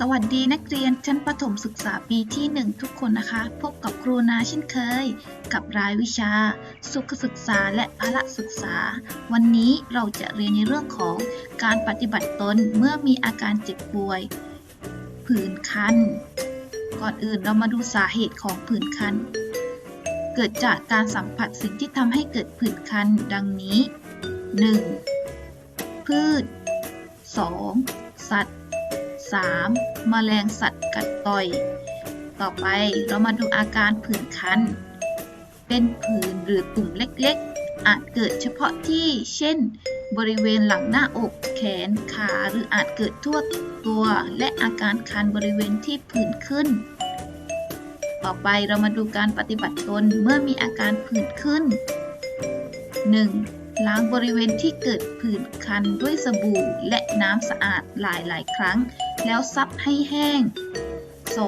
สวัสดีนักเรียนชั้นประถมศึกษาปีที่ 1 ทุกคนนะคะ พบกับครูนาเช่นเคย กับรายวิชา สุขศึกษาและพละศึกษา วันนี้เราจะเรียนในเรื่องของการปฏิบัติตนเมื่อมีอาการเจ็บป่วย ผื่นคัน ก่อนอื่นเรามาดูสาเหตุของผื่นคัน เกิดจากการสัมผัสสิ่งที่ทำให้เกิดผื่นคันดังนี้ 1. พืช 2. สัตว์ 3. แมลงสัตว์กัดต่อย ต่อไปเรามาดูอาการผื่นคัน เป็นผื่นหรือตุ่มเล็กๆ อาจเกิดเฉพาะที่ เช่น บริเวณหลังหน้าอก แขน ขา หรืออาจเกิดทั่วตัว และอาการคันบริเวณที่ผื่นขึ้น ต่อไปเรามาดูการปฏิบัติตนเมื่อมีอาการผื่นขึ้น 1. ล้างบริเวณที่เกิดผื่นคันด้วยสบู่และน้ำสะอาดหลายๆ ครั้ง แล้วซับให้แห้ง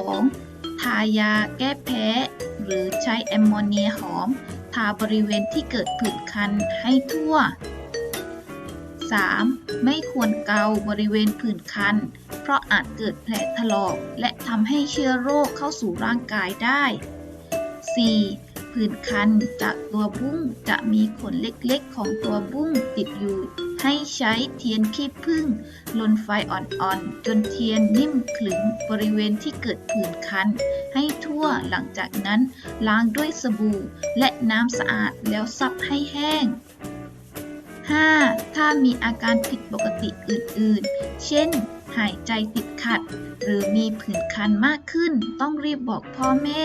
2. ทายาแก้แพ้ หรือใช้แอมโมเนียหอม ทาบริเวณที่เกิดผื่นคันให้ทั่ว 3. ไม่ควรเกาบริเวณผื่นคัน เพราะอาจเกิดแผลถลอก และทำให้เชื้อโรคเข้าสู่ร่างกายได้ 4. ผื่นคันจากตัวบุ้งจะมีขนเล็กๆของตัวบุ้งติดอยู่ ให้ใช้เทียนขี้ผึ้งลนไฟอ่อนๆ จนเทียนนิ่มขลึงบริเวณที่เกิดผื่นคัน ให้ทั่วหลังจากนั้นล้างด้วยสบู่และน้ำสะอาดแล้วซับให้แห้ง 5. ถ้ามีอาการผิดปกติอื่นๆ เช่น หายใจติดขัด หรือมีผื่นคันมากขึ้น ต้องรีบบอกพ่อแม่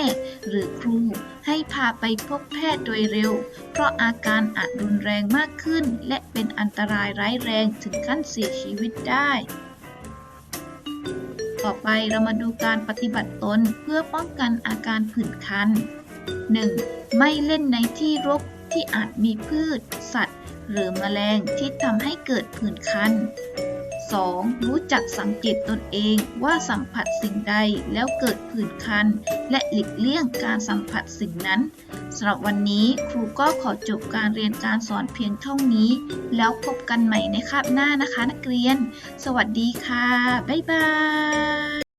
หรือครูให้พาไปพบแพทย์โดยเร็ว เพราะอาการอาจรุนแรงมากขึ้น และเป็นอันตรายร้ายแรงถึงขั้นเสียชีวิตได้ ต่อไปเรามาดูการปฏิบัติตนเพื่อป้องกันอาการผื่นคัน 1. ไม่เล่นในที่รกที่อาจมีพืช สัตว์ หรือแมลงที่ทำให้เกิดผื่นคัน 2. รู้จักสังเกตตนเองว่าสัมผัสสิ่งใดแล้วเกิดผื่นคัน และหลีกเลี่ยงการสัมผัสสิ่งนั้นสำหรับวันนี้ครูก็ขอจบการเรียนการสอนเพียงเท่านี้ แล้วพบกันใหม่ในคาบหน้านะคะนักเรียน สวัสดีค่ะ บ๊ายบาย